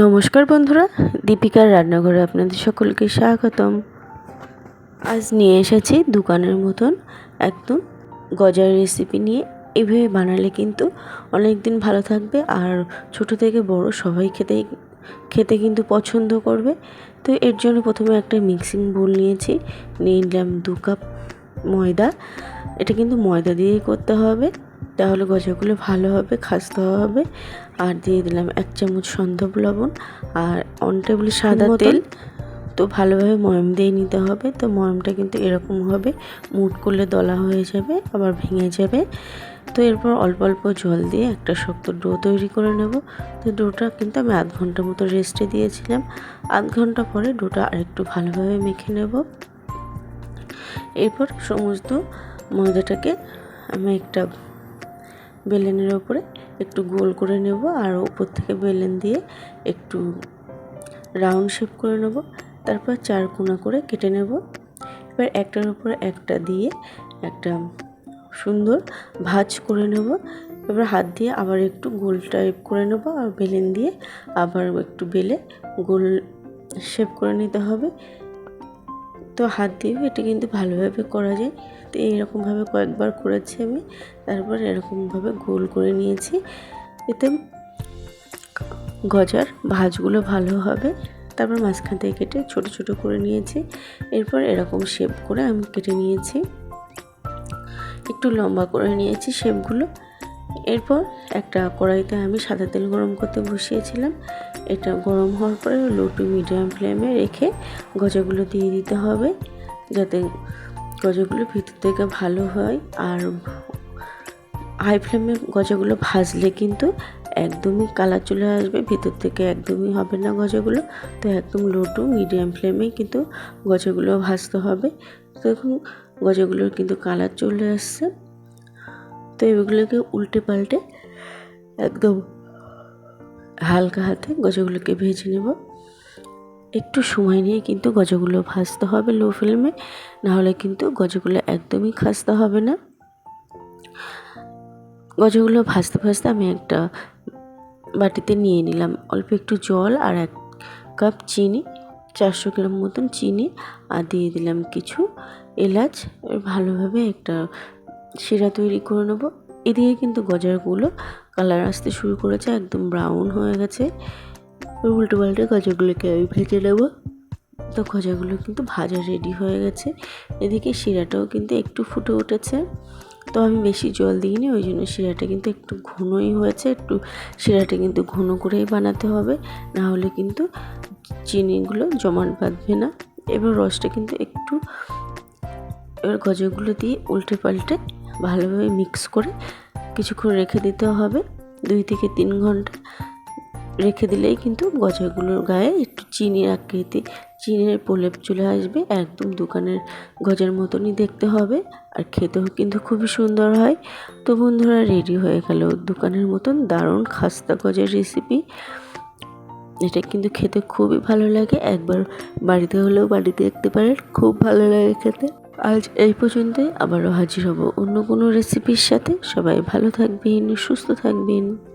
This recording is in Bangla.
নমস্কার বন্ধুরা, দীপিকার রান্নাঘরে আপনাদের সকলকে স্বাগতম। আজ নিয়ে এসেছি দোকানের মতন একদম গজার রেসিপি নিয়ে। এভাবে বানালে কিন্তু অনেক দিন ভালো থাকবে আর ছোট থেকে বড় সবাই খেতে খেতে কিন্তু পছন্দ করবে। তো এর জন্য প্রথমে একটা মিক্সিং বোল নিয়েছি, নিয়ে নিলাম দু কাপ ময়দা। এটা কিন্তু ময়দা দিয়েই করতে হবে। তাহলে গজাগুলো ভালো হবে খাস্তে হবে। আর দিয়ে দিলাম এক চামচ সন্ধব লবণ আর অন টেবিল সাদা তেল। তো ভালোভাবে ময়ম দিয়ে নিতে হবে। তো ময়মটা কিন্তু এরকম হবে মুট করলে দলা হয়ে যাবে আবার ভেঙে যাবে। তো এরপর অল্প অল্প জল দিয়ে একটা শক্ত ডো তৈরি করে নেব। তো ডোটা কিন্তু আমি আধ ঘণ্টা মতো রেস্টে দিয়েছিলাম। আধ ঘণ্টা পরে ডোটা আরেকটু ভালোভাবে মেখে নেব। এরপর সমস্ত ময়দাটাকে আমি একটা বেলেনের ওপরে একটু গোল করে নেব আর ওপর থেকে বেলেন দিয়ে একটু রাউন্ড শেপ করে নেব। তারপর চার কোনা করে কেটে নেব। এবার একটার উপরে একটা দিয়ে একটা সুন্দর ভাজ করে নেব। এবার হাত দিয়ে আবার একটু গোল টাইপ করে নেব আর বেলেন দিয়ে আবার একটু বেলে গোল শেপ করে নিতে হবে। তো হাত দিয়েও এটা কিন্তু ভালোভাবে করা যায়। তো এইরকমভাবে কয়েকবার করেছি আমি। তারপর এরকমভাবে গোল করে নিয়েছি। এতে গজার ভাজগুলো ভালো হবে। তারপর মাঝখান থেকে কেটে ছোট ছোট করে নিয়েছি। এরপর এরকম শেপ করে আমি কেটে নিয়েছি। একটু লম্বা করে নিয়েছি শেপগুলো এরপর একটা কড়াইতে আমি সাদা তেল গরম করতে বসিয়েছিলাম। এটা গরম হওয়ার পরে লো টু মিডিয়াম ফ্লেমে রেখে গজাগুলো দিয়ে দিতে হবে, যাতে গজাগুলো ভিতর থেকে ভালো হয়। আর হাই ফ্লেমে গজাগুলো ভাজলে কিন্তু একদমই কালার চলে আসবে, ভিতর থেকে একদমই হবে না গজাগুলো। তো একদম লো টু মিডিয়াম ফ্লেমেই কিন্তু গজাগুলো ভাজতে হবে। তো এখন গজাগুলোর কিন্তু কালার চলে আসছে। তো এগুলোকে উল্টে পাল্টে একদম হালকা হাতে গজাগুলোকে ভেজে নেব। একটু সময় নিয়ে কিন্তু গজাগুলো ভাজতে হবে লো ফ্লেমে নাহলে কিন্তু গজাগুলো একদমই খাসতে হবে না। গজাগুলো ভাজতে ভাজতে আমি একটা বাটিতে নিয়ে নিলাম অল্প একটু জল আর এক কাপ চিনি, চারশো গ্রাম মতন চিনি আর দিয়ে দিলাম কিছু এলাচ। ভালোভাবে একটা শিরা তৈরি করে নেব। এদিকে কিন্তু গজারগুলো কালার আসতে শুরু করেছে, একদম ব্রাউন হয়ে গেছে। উল্টো পাল্টে গজাগুলোকে আমি ভেজে নেব। তো গজাগুলো কিন্তু ভাজা রেডি হয়ে গেছে। এদিকে শিরাটাও কিন্তু একটু ফুটে উঠেছে। তো আমি বেশি জল দিইনি, ওই জন্য শিরাটা কিন্তু একটু ঘনই হয়েছে। একটু শিরাটা কিন্তু ঘন করেই বানাতে হবে, না হলে কিন্তু চিনিগুলো জমাট বাঁধবে না। এবার রসটা কিন্তু একটু, এবার গজাগুলো দিয়ে উল্টে পাল্টে ভালোভাবে মিক্স করে কিছুক্ষণ রেখে দিতে হবে। দুই থেকে তিন ঘণ্টা রেখে দিলেই কিন্তু গজাগুলোর গায়ে একটু চিনির আকৃতি, চিনের প্রলেপ চলে আসবে। একদম দোকানের গজার মতনই দেখতে হবে আর খেতেও কিন্তু খুবই সুন্দর হয়। তো বন্ধুরা, রেডি হয়ে গেল দোকানের মতন দারুণ খাস্তা গজার রেসিপি এটা কিন্তু খেতে খুবই ভালো লাগে। একবার বাড়িতে হলেও বাড়িতে দেখতে পারেন, খুব ভালো লাগে খেতে। আজ এই পর্যন্তই, আবারও হাজির হব অন্য কোনো রেসিপির সাথে। সবাই ভালো থাকবেন, সুস্থ থাকবেন।